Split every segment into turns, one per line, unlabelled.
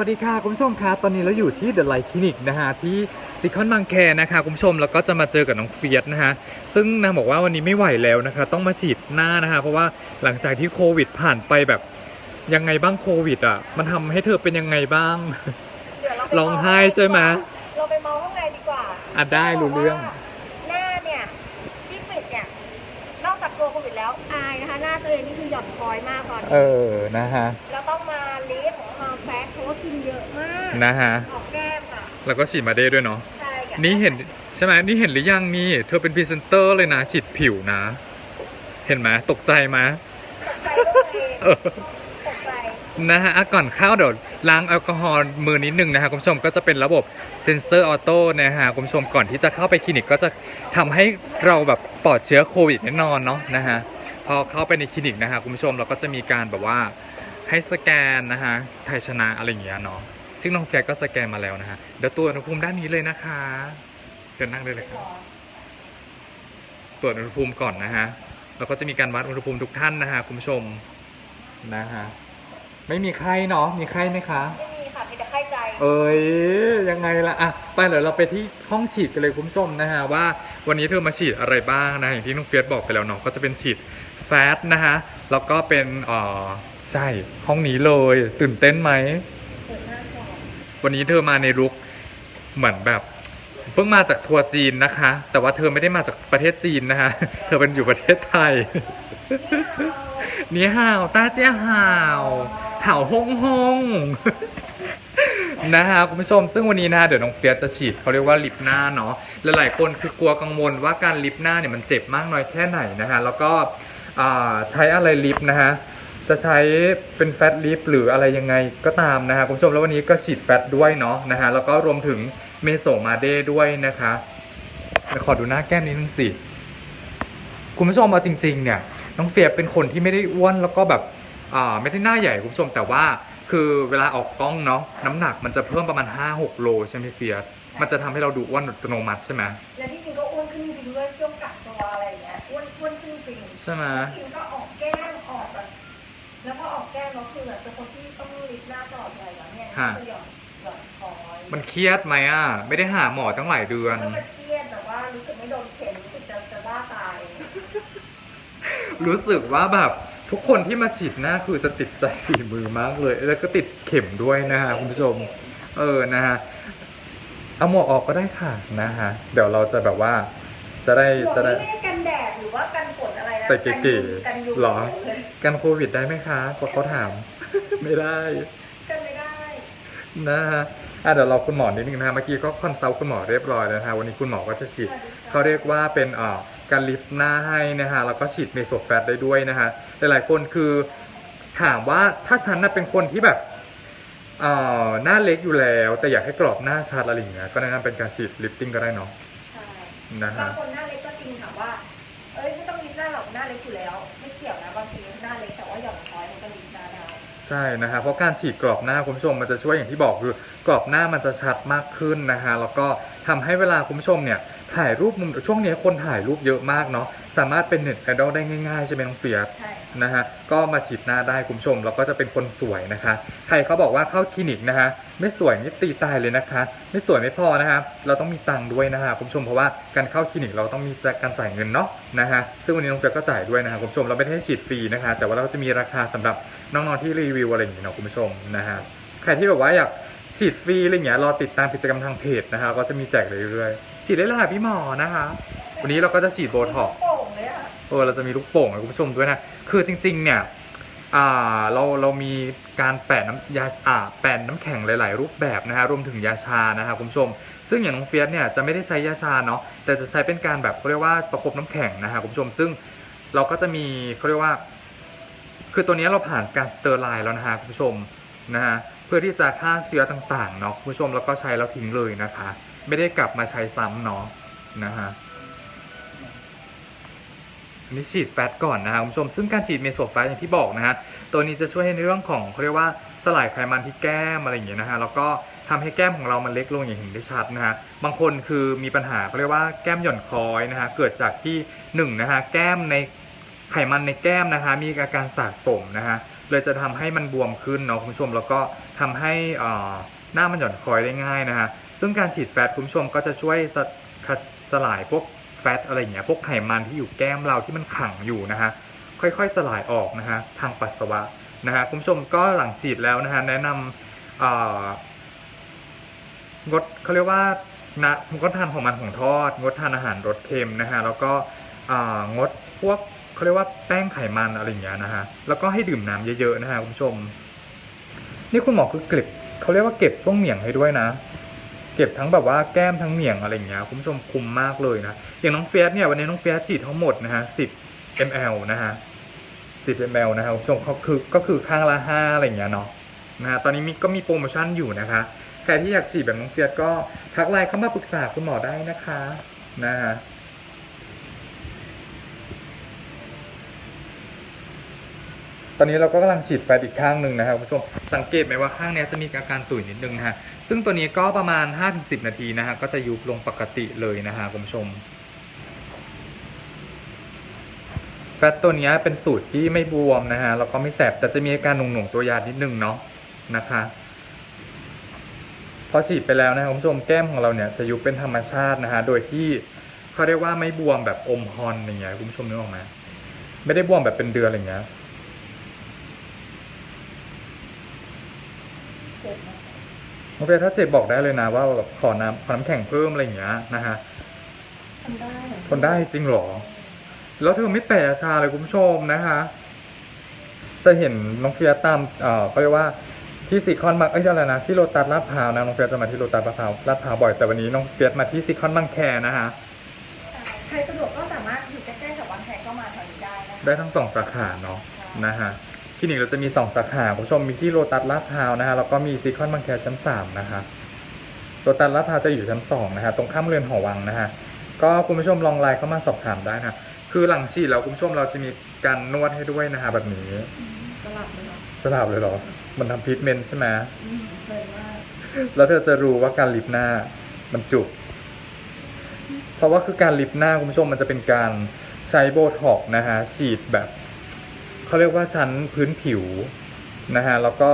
วัสดีค่ะคุณผู้ชมครับตอนนี้เราอยู่ที่เดอะไลท์คลินิกนะฮะที่ซิคอนบางแคนะคะคุณผู้ชมแล้วก็จะมาเจอกับน้องเฟียสนะฮะซึ่งนางบอกว่าวันนี้ไม่ไหวแล้วนะคะ ต้องมาฉีดหน้านะคะเพราะว่าหลังจากที่โควิดผ่านไปแบบยังไงบ้างโควิดอะมันทำให้เธอเป็นยังไงบ้าง
เดี๋ยวเราไป
ร้องไห้ใช่ไหม
เราไปมองข้างในดีกว่า
อะได้รู้เรื่อง
หน้าเนี่ยที่ปิดเนี่ยนอกจากตัวโควิดแล้วอายนะคะหน้าตัวเองนี่คือหย่อนคอยมากตอนนี้
เออนะฮะ
เราต้องมาลีฟของมาแฟ กเพราะว่ากินเยอะมาก
นะฮะ
ออกแก้มค่ะ
แล้วก็ฉีดมาเด้ด้วยเนาะ
ใช่ค่ะ
นี่เห็นใช่ไหมนี่เห็นหรือยังนี่เธอเป็นพรีเซนเตอร์เลยนะฉีดผิวนะ เห็นไหมตกใจไหม
ตกใจตัวเอง
เออ
ตกใจ
นะฮะอะก่อนเข้าเดี๋ยวล้างแอลกอฮอล์มือนิดนึงนะฮะคุณผู้ชมก็จะเป็นระบบเซนเซอร์ออโต้นะฮะคุณผู้ชมก่อนที่จะเข้าไปคลินิกก็จะทำให้เราแบบปลอดเชื้อโควิดแน่นอนเนาะนะฮะพอเข้าไปในคลินิกนะฮะคุณผู้ชมเราก็จะมีการแบบว่า ให้สแกนนะฮะไทยชนะอะไรอย่างเงี้ยเนาะซึ่งน้องแฟร์ก็สแกนมาแล้วนะฮะเดี๋ยวตรวจอุณหภูมิด้านนี้เลยนะคะเชิญนั่งได้เลยครับตรวจอุณหภูมิก่อนนะฮะแล้วก็จะมีการวัดอุณหภูมิทุกท่านนะฮะคุณผู้ชมนะฮะไม่มีไข้เนาะมีไข้ไหมคะ
ไม่มีค่ะมีแต่ไข้ใจ
เอ้ยยังไงล่ะอะไปเดี๋ยวเราไปที่ห้องฉีดกันเลยคุณผู้ชมนะฮะว่าวันนี้เธอมาฉีดอะไรบ้างนะอย่างที่น้องเฟียสบอกไปแล้วเนาะก็จะเป็นฉีดแฟตนะฮะแล้วก็เป็นเอ่อ ใช่ห้องนี้เลย ตื่นเต้นไหม วันนี้เธอมาในลุคเหมือนแบบ เพิ่งมาจากทัวร์จีนนะคะ แต่ว่าเธอไม่ได้มาจากประเทศจีนนะคะ เธอเป็นอยู่ประเทศไทย นี่ห่าวตาเจ้าห่าวห่าวฮงฮงนะฮะคุณผู้ชมซึ่งวันนี้นะเดี๋ยวน้องเฟียสจะฉีดเขาเรียกว่าลิปหน้าเนาะหลายๆคนคือกลัวกังวลว่าการลิปหน้าเนี่ยมันเจ็บมากน้อยแค่ไหนนะฮะแล้วก็ใช้อะไรลิปนะฮะ จะใช้เป็นแฟตลิปหรืออะไรยังไงก็ตามนะฮะคุณผู้ชมแล้ววันนี้ก็ฉีดแฟตด้วยเนาะนะฮะแล้วก็รวมถึงเมโซมาเดด้วยนะคะเดี๋ยวขอดูหน้าแก้มนิดนึงสิ คุณผู้ชมเอาจริง ๆ เนี่ยน้องเฟียเป็นคนที่ไม่ได้อ้วนแล้วก็แบบอ่าไม่ได้หน้าใหญ่คุณผู้ชมแต่ว่าคือเวลาออกกล้องเนาะน้ำหนักมันจะเพิ่มประมาณ 5-6 โลใช่ไหมเฟียสมันจะทำให้เราดูอ้วนอัตโนมัติใช่ไหม
แล้วที่จริงก็อ้วนขึ้นจริงๆด้วยช่วงกักตัวอะไรอย่างเงี้ยอ้วนอ้วนขึ้นจริง
ใช่ไหม
จริงก็ออกแก้มออกแบบ แล้วพอออกแก้มแล้วคือแบบเป็นคนที่ต้องลิฟต์หน้าตลอดเลยแล้วเนี่ยก็จะหย่อนหย่อนคอย
มันเครียดไหมอะ ไม่ได้หาหมอตั้งหลายเดือน
ก็จะเครียดแบบว่ารู้สึกไม่โดนเข็มรู้สึกจะจะบ้าตาย
รู้สึกว่าแบบทุกคนที่มาฉีดหน้าคือจะติดใจฝีมือมากเลย แล้วก็ติดเข็มด้วยนะฮะคุณผู้ชม เออนะฮะเอาหมวกออกก็ได้ค่ะนะฮะเดี๋ยวเราจะแบบว่า จะได้
หมวก
จะได้
นี่ไม่ได้กันแดดหรือว่ากันฝนอะไรนะ
ใส่เก๋
ๆกันยุง
หรอ
เลย
กันโควิดได้ไหมคะก็เขาถาม ไม่ได้
กันไม่ได้
นะฮะอะเดี๋ยวเราคุณหมอนิดนึงนะฮะเมื่อกี้ก็คอนซัลท์คุณหมอเรียบร้อยแล้วนะฮะวันนี้คุณหมอก็จะฉีด เขาเรียกว่าเป็นเอ่อการลิฟต์หน้าให้นะฮะแล้วก็ฉีดเมโซแฟตได้ด้วยนะฮะหลายๆคนคือถามว่าถ้าฉันน่ะเป็นคนที่แบบเอ่อหน้าเล็กอยู่แล้ว แต่อยากให้กรอบหน้าชัดอะไรอย่างเงี้ยก็แนะนำเป็นการฉีดลิฟติ้งก็ได้เนาะ
ใช่
นะ
บา
ฮะ
งคนห
ใช่นะฮะเพราะการฉีดกรอบหน้าคุณผู้ชมมันจะช่วยอย่างที่บอกคือกรอบหน้ามันจะชัดมากขึ้นนะฮะแล้วก็ทำให้เวลาคุณผู้ชมเนี่ย ถ่ายรูปมุมช่วงนี้คนถ่ายรูปเยอะมากเนาะสามารถเป็นเน็ตไอดอลได้ง่ายๆใช่ไหมน้องเฟียส
ใช่
นะฮะก็มาฉีดหน้าได้คุณผู้ชมแล้วก็จะเป็นคนสวยนะคะ ใครเขาบอกว่าเข้าคลินิกนะฮะไม่สวยนี่ตีตายเลยนะคะ ไม่สวยไม่พอนะครับเราต้องมีตังค์ด้วยนะฮะคุณผู้ชมเพราะว่าการเข้าคลินิกเราต้องมีการจ่ายเงินเนาะนะฮะซึ่งวันนี้น้องเฟียสก็จ่ายด้วยนะฮะคุณผู้ชมเราไม่ได้ให้ฉีดฟรีนะคะ แต่ว่าเราก็จะมีราคาสำหรับน้องๆที่รีวิวอะไรอย่างเงี้ยเนาะคุณผู้ชมนะฮะใครที่แบบว่าอยาก ฉีดฟรีอะไรเงี้ยรอติดตามกิจกรรมทางเพจนะคะ ก็จะมีแจกเรื่อยๆฉีดได้เลยค่ะพี่หมอนะคะ วันนี้เราก็จะฉีดโบท็อก
โป่งเลยอะ
เออเราจะมีลูกโป่งให้คุณผู้ชมด้วยนะคือจริง ๆ เนี่ยอ่าเราเรามีการแปะน้ำยาอ่าแปะน้ำแข็งหลาย ๆ รูปแบบนะฮะรวมถึงยาชานะฮะคุณผู้ชม ซึ่งอย่างน้องเฟียสเนี่ยจะไม่ได้ใช้ยาชาเนาะแต่จะใช้เป็นการแบบเขาเรียกว่าประคบน้ำแข็งนะฮะคุณผู้ชม ซึ่งเราก็จะมีเขาเรียกว่า คือตัวนี้เราผ่านการสเตอร์ไลน์แล้วนะฮะคุณผู้ชมนะฮะ เพื่อที่จะฆ่าเชื้อต่างๆเนาะคุณผู้ชมแล้วก็ใช้แล้วทิ้งเลยนะคะ ไม่ได้กลับมาใช้ซ้ำเนาะนะฮะอันนี้ฉีดแฟตก่อนนะครับคุณผู้ชมซึ่งการฉีดเมโซแฟตอย่างที่บอกนะฮะตัวนี้จะช่วยให้ในเรื่องของเขาเรียกว่าสลายไขมันที่แก้มอะไรอย่างเงี้ยนะฮะแล้วก็ทำให้แก้มของเรามันเล็กลงอย่างเห็นได้ชัดนะฮะบางคนคือมีปัญหาเขาเรียกว่าแก้มหย่อนคล้อยนะฮะเกิดจากที่หนึ่งนะฮะแก้มในไขมันในแก้มนะฮะมีอาการสะสมนะฮะ เลยจะทำให้มันบวมขึ้นเนาะคุณผู้ชมแล้วก็ทำให้อ่าหน้ามันหย่อนคอยได้ง่ายนะฮะซึ่งการฉีดแฟตคุณผู้ชมก็จะช่วยสสลายพวกแฟตอะไรอย่างเงี้ยพวกไขมันที่อยู่แก้มเราที่มันขังอยู่นะฮะค่อยๆสลายออกนะฮะทางปัสสาวะนะฮะคุณผู้ชมก็หลังฉีดแล้วนะฮะแนะนำอ่างดเขาเรียกว่านะงดทานของมันของทอด งดทานอาหารรสเค็มนะฮะแล้วก็อ่างดพวก เขาเรียกว่าแป้งไขมันอะไรอย่างเงี้ยนะฮะแล้วก็ให้ดื่มน้ำเยอะๆนะฮะคุณผู้ชม นี่คุณหมอคือเก็บเขาเรียกว่าเก็บช่วงเหมียงให้ด้วยนะ เก็บทั้งแบบว่าแก้มทั้งเหมียงอะไรอย่างเงี้ยคุณผู้ชมคุมมากเลยนะอย่างน้องเฟียสเนี่ยวันนี้น้องเฟียสฉีดทั้งหมดนะฮะ10 ml นะฮะ10 ml นะฮะคุณผู้ชมเขาคือก็คือข้างละ5อะไรอย่างเงี้ยเนาะนะฮะตอนนี้มีก็มีโปรโมชั่นอยู่นะคะใครที่อยากฉีดแบบน้องเฟียสก็ทักไลน์เข้ามาปรึกษาคุณหมอได้นะคะนะฮะ ตอนนี้เราก็กำลังฉีดแฟตอีกข้างหนึ่งนะครับคุณผู้ชมสังเกตไหมว่าข้างนี้จะมีอาการตุ่ยนิดนึงนะฮะซึ่งตัวนี้ก็ประมาณ 5-10 นาทีนะฮะก็จะยุบลงปกติเลยนะฮะคุณผู้ชมแฟตตัวนี้เป็นสูตรที่ไม่บวมนะฮะแล้วก็ไม่แสบแต่จะมีอาการหน่วงๆตัวยานิดนึงเนาะนะคะพอฉีดไปแล้วนะครับคุณผู้ชมแก้มของเราเนี่ยจะยุบเป็นธรรมชาตินะฮะโดยที่เขาเรียกว่าไม่บวมแบบอมฮอนอย่างเงี้ยคุณผู้ชมนึกออกไหมไม่ได้บวมแบบเป็นเดือนอะไรอย่างเงี้ย
เจ็บไหม
โอเคถ้าเจ็บบอกได้เลยนะว่าแบบขอน้ำขอน้ำแข็งเพิ่มอะไรอย่างเงี้ยนะฮะ
ทนได้เหรอ
ทนได้จริงเหรอ แล้วเธอไม่แตะชาเลยคุณผู้ชมนะคะ จะเห็นน้องเฟียสตามเอ่อเขาเรียกว่าที่ซีคอนบางเอ้ยอะไรนะที่โรตัสลาดพร้าวนะน้องเฟียสจะมาที่โรตัสลาดพร้าวลาดพร้าวบ่อยแต่วันนี้น้องเฟียสมาที่ซีคอนบางแคนะคะ
ใครสะดวกก็สามารถอยู่ใกล้ๆกับวันแขกก็มาทางนี้ได้นะคะ
ได้ทั้งสองสาขาเนาะนะฮะ คลินิกเราจะมีสองสาขาคุณผู้ชมมีที่โรตัสลาดพร้าวนะฮะแล้วก็มีซีคอนบางแคชั้นสามนะคะโรตัสลาดพร้าวจะอยู่ชั้นสองนะฮะตรงข้ามเรือนหอวังนะฮะก็คุณผู้ชมลองไลน์เข้ามาสอบถามได้นะคือหลังฉีดแล้วคุณผู้ชมเราจะมีการนวดให้ด้วยนะฮะแบบนี้
อืมสลับเลยเนาะ
สลับเลยเหรอ มันทำทรีทเมนต์ใช่ไหม
อืมเพลินมาก
แล้วเธอจะรู้ว่าการลิฟต์หน้ามันจุก เพราะว่าคือการลิฟต์หน้าคุณผู้ชมมันจะเป็นการใช้โบท็อกซ์นะฮะฉีดแบบ เขาเรียกว่าชั้นพื้นผิวนะฮะแล้วก็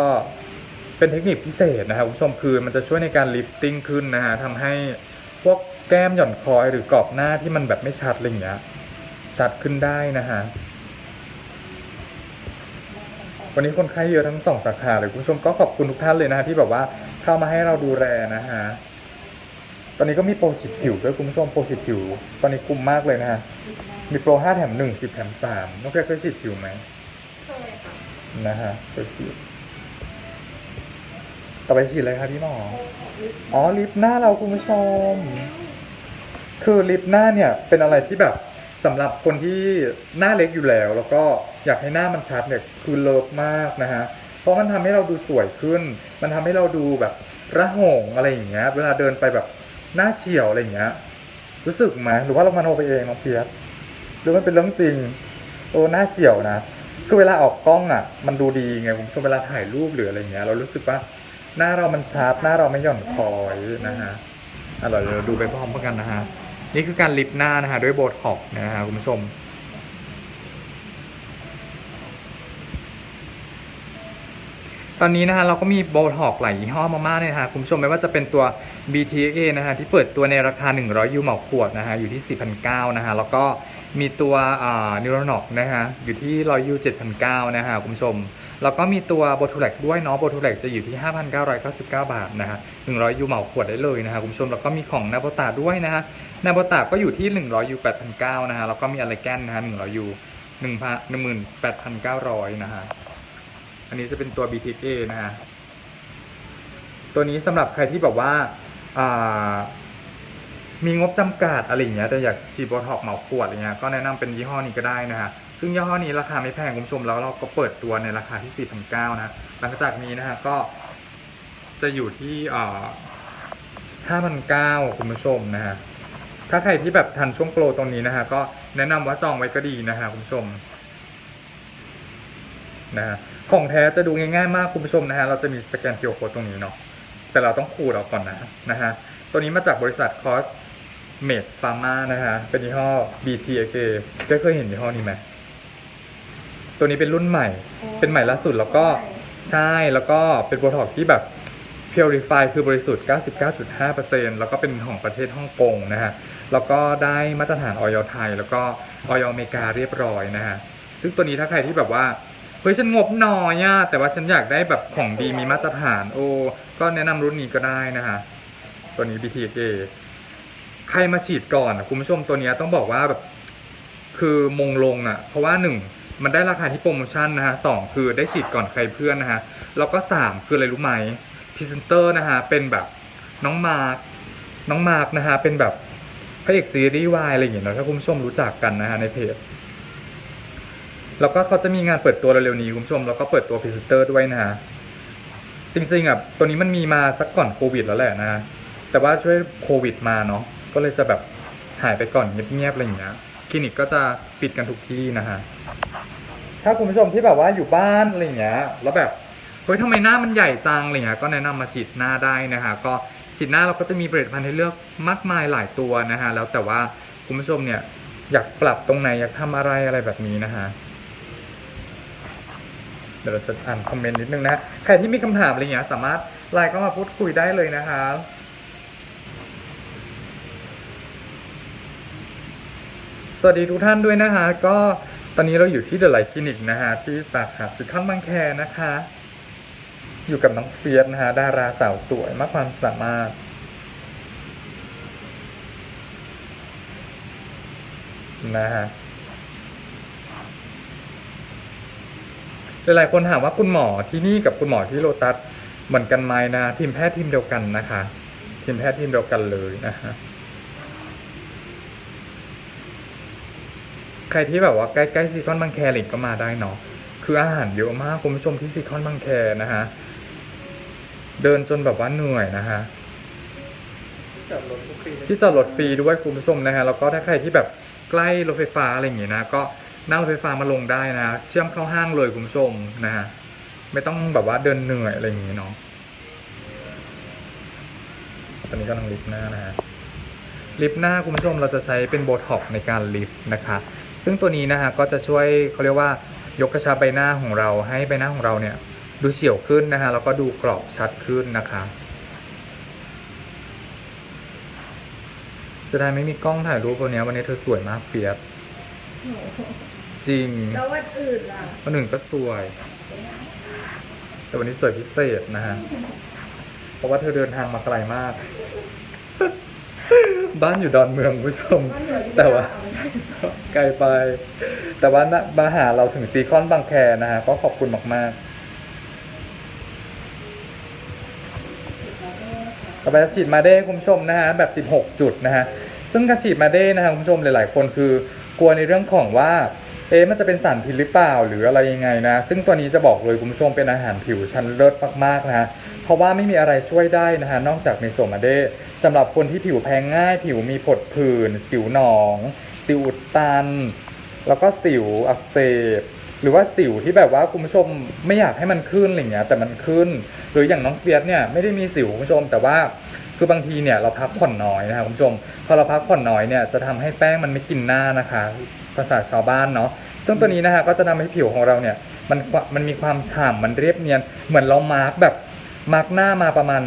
เป็นเทคนิคพิเศษนะฮะคุณผู้ชมคือมันจะช่วยในการลิฟติ้งขึ้นนะฮะทำให้พวกแก้มหย่อนคอยหรือกรอบหน้าที่มันแบบไม่ชัดอะไรอย่างเงี้ยชัดขึ้นได้นะฮะวันนี้คนไข้เยอะทั้งสองสาขาเลยคุณผู้ชมก็ขอบคุณทุกท่านเลยนะฮะที่แบบว่าเข้ามาให้เราดูแลนะฮะตอนนี้ก็มีโปรฉีดผิวด้วยคุณผู้ชมโปรฉีดผิว ตอนนี้คุ้มมากเลยนะฮะมีโปร5แถม1 10แถม3น้องแกเคยฉีดผิวไหม นะฮะเคยฉีดต่อไปฉีดอะไรครับพี่หมอ อ๋อลิปหน้าเราคุณผู้ชม คือลิปหน้าเนี่ยเป็นอะไรที่แบบสำหรับคนที่หน้าเล็กอยู่แล้ว แล้วก็อยากให้หน้ามันชัดเนี่ยคือเลิฟมากนะฮะเพราะมันทำให้เราดูสวยขึ้น มันทำให้เราดูแบบระหงอะไรอย่างเงี้ย เวลาเดินไปแบบหน้าเฉียวอะไรอย่างเงี้ย รู้สึกไหมหรือว่าเรามาโนไปเองน้องเพียสหรือมันเป็นเรื่องจริงโอ้หน้าเฉียวนะ คือเวลาออกกล้องอะ มันดูดีไงผมชมเวลาถ่ายรูปหรืออะไรเงี้ยเรารู้สึกว่าหน้าเรามันชัดหน้าเราไม่หย่อนคอยนะฮะอะเราเราดูไปพร้อมกันนะฮะนี่คือการลิปหน้านะฮะด้วยโบท็อกซ์นะฮะคุณผู้ชมตอนนี้นะฮะเราก็มีโบท็อกซ์หลายยี่ห้อมากๆเลยนะฮะคุณผู้ชมไม่ว่าจะเป็นตัว BTK นะฮะที่เปิดตัวในราคา 100 ยูเหมาขวดนะฮะอยู่ที่ 4,900นะฮะแล้วก็ มีตัวนิวโรนอกนะฮะอยู่ที่100ยู7,900นะฮะคุณผู้ชม แล้วก็มีตัวโบทูแลกด้วยเนาะโบทูแลกจะอยู่ที่ 5,999 บาทนะฮะ100 ยูเหมาขวดได้เลยนะฮะคุณผู้ชม แล้วก็มีของนาโบตาด้วยนะฮะนาโบตาก็อยู่ที่ 100 ยู 8,900นะฮะแล้วก็มีอะไรแกนนะฮะ100 ยู18,900นะฮะอันนี้จะเป็นตัว BTK นะฮะตัวนี้สำหรับใครที่แบบว่าอ่า มีงบจำกัดอะไรอย่างเงี้ยแต่อยากฉีดโบท็อกเหมาขวดอะไรเงี้ยก็แนะนำเป็นยี่ห้อนี้ก็ได้นะฮะซึ่งยี่ห้อนี้ราคาไม่แพงคุณผู้ชมแล้วเราก็เปิดตัวในราคาที่4,900นะฮะหลังจากนี้นะฮะก็จะอยู่ที่อ่า5,900คุณผู้ชมนะฮะถ้าใครที่แบบทันช่วงโปรตรงนี้นะฮะก็แนะนำว่าจองไว้ก็ดีนะฮะคุณผู้ชมนะฮะของแท้จะดูง่ายๆมากคุณผู้ชมนะฮะเราจะมีสแกน QR code ตรงนี้เนาะแต่เราต้องขูดออกก่อนนะนะฮะตัวนี้มาจากบริษัท Cos Med Pharma นะฮะเป็นยี่ห้อ BTAK เจ๊เคยเห็นยี่ห้อนี้ไหมเตัวนี้เป็นรุ่นใหม่ เป็นใหม่ล่าสุดแล้วก็ใช่ แล้วก็เป็นโบท็อกที่แบบ Purify คือบริสุทธิ์ 99.5%แล้วก็เป็นของประเทศฮ่องกงนะฮะ แล้วก็ได้มาตรฐานออยไทย แล้วก็ออยอเมริกาเรียบร้อยนะฮะ ซึ่งตัวนี้ถ้าใครที่แบบว่า เฮ้ยฉันงบน้อยอะแต่ว่าฉันอยากได้แบบของดีมีมาตรฐาน โอ้ ก็แนะนำรุ่นนี้ก็ได้นะฮะ ตัวนี้ BTK ใครมาฉีดก่อนอะคุณผู้ชมตัวเนี้ยต้องบอกว่าแบบคือมงลงอะ เพราะว่าหนึ่งมันได้ราคาที่โปรโมชั่นนะฮะสองคือได้ฉีดก่อนใครเพื่อนนะฮะแล้วก็สามคืออะไรรู้ไหมพรีเซนเตอร์นะฮะเป็นแบบน้องมาร์คน้องมาร์คนะฮะเป็นแบบพระเอกซีรีส์วายอะไรอย่างเงี้ยเนอะถ้าคุณผู้ชมรู้จักกันนะฮะในเพจแล้วก็เขาจะมีงานเปิดตัวเร็วๆนี้คุณผู้ชมแล้วก็เปิดตัวพรีเซนเตอร์ด้วยนะฮะจริงๆอะตัวนี้มันมีมาสักก่อนโควิดแล้วแหละนะฮะแต่ว่าช่วยโควิดมาเนาะ ก็เลยจะแบบหายไปก่อนเงียบๆอะไรอย่างเงี้ยคลินิกก็จะปิดกันทุกที่นะฮะถ้าคุณผู้ชมที่แบบว่าอยู่บ้านอะไรอย่างเงี้ยแล้วแบบเฮ้ยทำไมหน้ามันใหญ่จังอะไรเงี้ยก็แนะนำมาฉีดหน้าได้นะฮะก็ฉีดหน้าเราก็จะมีผลิตภัณฑ์ให้เลือกมากมายหลายตัวนะฮะแล้วแต่ว่าคุณผู้ชมเนี่ยอยากปรับตรงไหนอยากทำอะไรอะไรแบบนี้นะฮะเดี๋ยวเราจะอ่านคอมเมนต์นิดนึงนะใครที่มีคำถามอะไรเงี้ยสามารถไลน์เข้ามาพูดคุยได้เลยนะคะ สวัสดีทุกท่านด้วยนะคะ ก็ตอนนี้เราอยู่ที่เดอะไลท์คลินิกนะฮะที่สาขาสิคอนบางแคนะคะ อยู่กับน้องเฟียสนะฮะดาราสาวสวยมากความสามารถ นะฮะหลายๆคนถามว่าคุณหมอที่นี่กับคุณหมอที่โลตัสเหมือนกันไหมนะ ทีมแพทย์ทีมเดียวกันนะคะ ทีมแพทย์ทีมเดียวกันเลยนะฮะ ใครที่แบบว่าใกล้ๆซีคอนบางแคหลิงก็มาได้เนาะคืออาหารเยอะมากคุณผู้ชมที่ซีคอนบางแคนะฮะเดินจนแบบว่าเหนื่อยนะฮะ
จอดรถทุกคลินิก
ที่จอดรถฟรีด้วยคุณผู้ชมนะฮะแล้วก็ถ้าใครที่แบบใกล้รถไฟฟ้าอะไรอย่างเงี้ยนะก็นั่งรถไฟฟ้ามาลงได้นะเชื่อมเข้าห้างเลยคุณผู้ชมนะฮะไม่ต้องแบบว่าเดินเหนื่อยอะไรอย่างงี้เนาะตอนนี้กำลังลิฟต์หน้านะฮะลิฟต์หน้าคุณผู้ชมเราจะใช้เป็นโบท็อกซ์ในการลิฟต์นะคะ ซึ่งตัวนี้นะฮะก็จะช่วยเขาเรียกว่ายกกระชับใบหน้าของเราให้ใบหน้าของเราเนี่ยดูเฉียวขึ้นนะฮะแล้วก็ดูกรอบชัดขึ้นนะคะเสียดายไม่มีกล้องถ่ายรูปตัวเนี้ยวันนี้เธอสวยมากเฟียสจริง
แล้ววันอื่นล่ะ
วันหนึ่งก็สวย แต่วันนี้สวยพิเศษนะฮะเพราะว่าเธอเดินทางมาไกลมาก บ้านอยู่ดอนเมืองคุณผู้ชม
บ้านอยู่ที่
แต่ว่า
ดาว
ไกลไป แต่ว่านะมาหาเราถึงซีคอนบางแคนะฮะก็ขอบคุณมากๆต่อไปจะฉีดมาเด้คุณผู้ชมนะฮะแบบ 16 จุดนะฮะซึ่งการฉีดมาเด้นะฮะคุณผู้ชมหลาย ๆ คนคือกลัวในเรื่องของว่าเอ๊ะมันจะเป็นสารพิษหรือเปล่าหรืออะไรยังไงนะ ซึ่งตัวนี้จะบอกเลยคุณผู้ชมเป็นอาหารผิวชั้นเลิศมากๆนะฮะเพ ราะว่าไม่มีอะไรช่วยได้นะฮะนอกจากเมโซมาเดสำหรับคนที่ผิวแพ้ง่าย ผิวมีผดผื่น สิวหนอง สิวอุดตัน แล้วก็สิวอักเสบหรือว่าสิวที่แบบว่าคุณผู้ชมไม่อยากให้มันขึ้นอะไรเงี้ยแต่มันขึ้น หรืออย่างน้องเฟียสเนี่ยไม่ได้มีสิวคุณผู้ชม แต่ว่าคือบางทีเนี่ยเราพักผ่อนน้อยนะครับคุณผู้ชม พอเราพักผ่อนน้อยเนี่ยจะทำให้แป้งมันไม่กินหน้านะคะ ภาษาชาวบ้านเนาะซึ่งตัวนี้นะฮะก็จะทำให้ผิวของเราเนี่ยมันมันมีความฉ่ำมันเรียบเนียนเหมือนเรามาร์กแบบ มาร์กหน้ามาประมาณ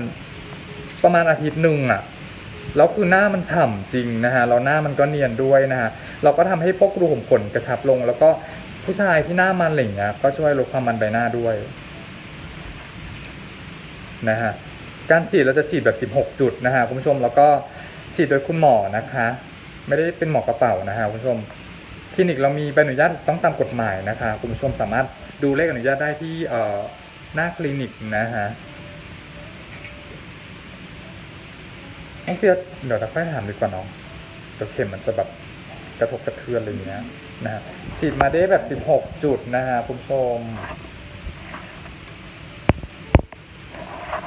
ประมาณอาทิตย์หนึ่งอะแล้วคือหน้ามันฉ่ำจริงนะฮะแล้วหน้ามันก็เนียนด้วยนะฮะเราก็ทำให้พวกรูขุมขนกระชับลง แล้วก็ผู้ชายที่หน้ามันอะไรอย่งเงี้ยก็ช่วยลดความมันใบหน้าด้วยนะฮะการฉีดเราจะฉีดแบบ 16 จุดนะฮะคุณผู้ชมแล้วก็ฉีดโดยคุณหมอนะคะ ไม่ได้เป็นหมอกระเป๋านะฮะคุณผู้ชมคลินิกเรามีใบอนุญาตต้องตามกฎหมายนะคะ คุณผู้ชมสามารถดูเลขอนุญาตได้ที่เอ่อหน้าคลินิกนะฮะ น้องเฟียสเดี๋ยวเราค่อยถามดีกว่าน้องเดี๋ยวเข็มมันจะแบบกระทบกระเทือนอะไรอย่างเงี้ยนะฮะฉีดมาได้แบบ 16 จุดนะฮะคุณผู้ชม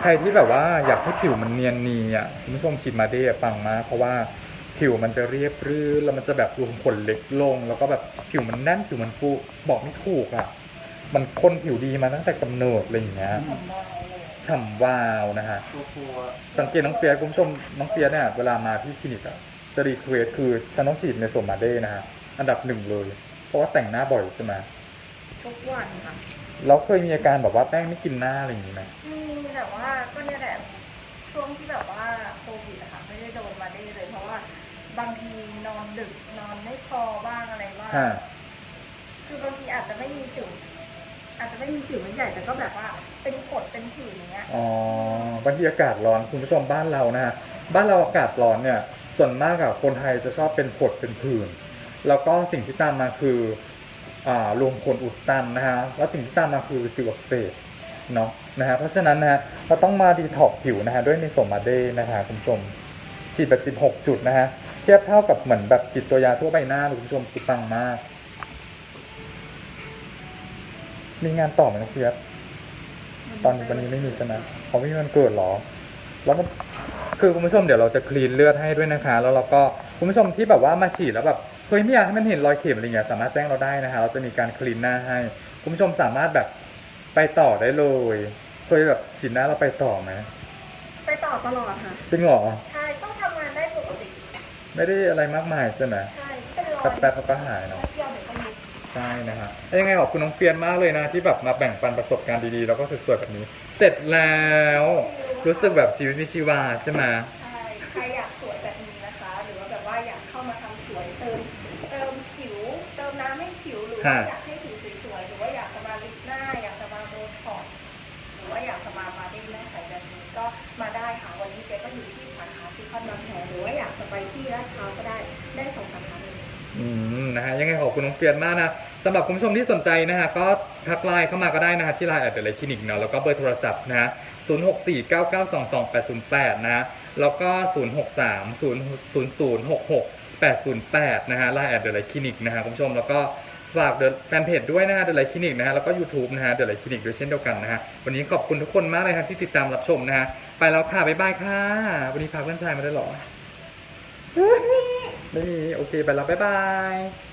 ใครที่แบบว่าอยากให้ผิวมันเนียนนีอะคุณผู้ชมฉีดมาได้ปังมากเพราะว่าผิวมันจะเรียบรื่นแล้วมันจะแบบรูขุมขนเล็กลง แล้วก็แบบผิวมันแน่นผิวมันฟูบอกไม่ถูกอะ มันคนผิวดีมาตั้งแต่กำเนิดอะไรอย่างเงี้ย ฉ่ำวาวนะฮะ
ตัวทัวร์
สังเกตน้องเฟียสคุณผู้ชมน้องเฟียสเนี่ยเวลามาที่คลินิกอะจะรีเควสคือฉันต้องฉีดเมโซมาเดนะฮะอันดับหนึ่งเลย เพราะว่าแต่งหน้าบ่อยใช่ไหม
ก็ทุกวันค่ะ
เราเคยมีอาการแบบว่าแป้งไม่กินหน้าอะไรอย่างนี้ไหม
มีแต่ว่าก็เนี่ยแหละช่วงที่แบบว่าโควิดอะค่ะไม่ได้โดนมาได้เลย เพราะว่าบางทีนอนดึกนอนไม่พอบ้างอะไรบ้าง
ฮะ
คือบางทีอาจจะไม่มีสิวอาจจะไม่มีสิวมันใหญ่แต่ก็แบบว่า เป็นกดเป็นผื่นอย่างเงี้ย
อ๋อบางทีอากาศร้อนคุณผู้ชมบ้านเรานะฮะบ้านเราอากาศร้อนเนี่ย ส่วนมากอะคนไทยจะชอบเป็นผดเป็นผื่นแล้วก็สิ่งที่ตามมาคืออ่ารวมขนอุดตันนะฮะแล้วสิ่งที่ตามมาคือสิวอักเสบเนาะนะฮะเพราะฉะนั้นนะฮะเราต้องมาดีท็อกผิวนะฮะด้วยในสมมาเดย์นะฮะคุณผู้ชมฉีดแบบ 16 จุดนะฮะเทียบเท่ากับเหมือนแบบฉีดตัวยาทั่วใบหน้าคุณผู้ชมคือปังมาก มีงานต่อไหมน้องเฟียส ตอนวันนี้ไม่มีใช่ไหมเขาไม่มีวันเกิดหรอ แล้วก็คือคุณผู้ชมเดี๋ยวเราจะคลีนเลือดให้ด้วยนะคะ แล้วเราก็คุณผู้ชมที่แบบว่ามาฉีดแล้วแบบเฮ้ยไม่อยากให้มันเห็นรอยเข็มอะไรเงี้ยสามารถแจ้งเราได้นะคะ เราจะมีการคลีนหน้าให้ คุณผู้ชมสามารถแบบไปต่อได้เลยเคยแบบฉีดหน้าเราไปต่อไหม
ไปต่อตลอดค่ะ
จริงเหรอ
ใช่ ต้องทำงานได้ปกติ
ไม่ได้อะไรมากมายใช่ไหม
ใช่เป็นรอย
แป๊บๆมันก็หายเนาะ
แป๊บเดียวเดี๋ยวก็ยุบ
ใช่นะฮะแล้วยังไงขอบคุณน้องเฟียนมากเลยนะ ที่แบบมาแบ่งปันประสบการณ์ดีๆ แล้วก็สวยๆแบบนี้ เสร็จแล้ว รู้สึกแบบชีวิตมีชีวาใช่ไหม
ใช่ใครอยากสวยแบบนี้นะคะ หรือว่าแบบว่าอยากเข้ามาทำสวยเติม เติมผิว เติมน้ำให้ผิวหรือว่าอยาก อืมนะ
ฮะยังไงขอบคุณน้องเฟียนมากนะสำหรับคุณผู้ชมที่สนใจนะฮะก็ทักไลน์เข้ามาก็ได้นะฮะที่ไลน์แอดเดลคลินิกเนาะแล้วก็เบอร์โทรศัพท์นะ0 6 4 9 9 2 2 8 0 8นะแล้วก็ 0 6 3 0 0 0 6 6 8 0 8นะฮะไลน์แอดเดลคลินิกนะฮะคุณผู้ชมแล้วก็ฝากเดอะแฟนเพจด้วยนะฮะเดลัยคลินิกนะฮะแล้วก็ YouTube นะฮะเดลัยคลินิกด้วยเช่นเดียวกันนะฮะวันนี้ขอบคุณทุกคนมากเลยครับที่ติดตามรับชมนะฮะไปแล้วค่ะบ๊ายบายค่ะ วันนี้พาเพื่อนชายมาด้หรอ ไม่มีโอเคไปแล้วบ๊ายบาย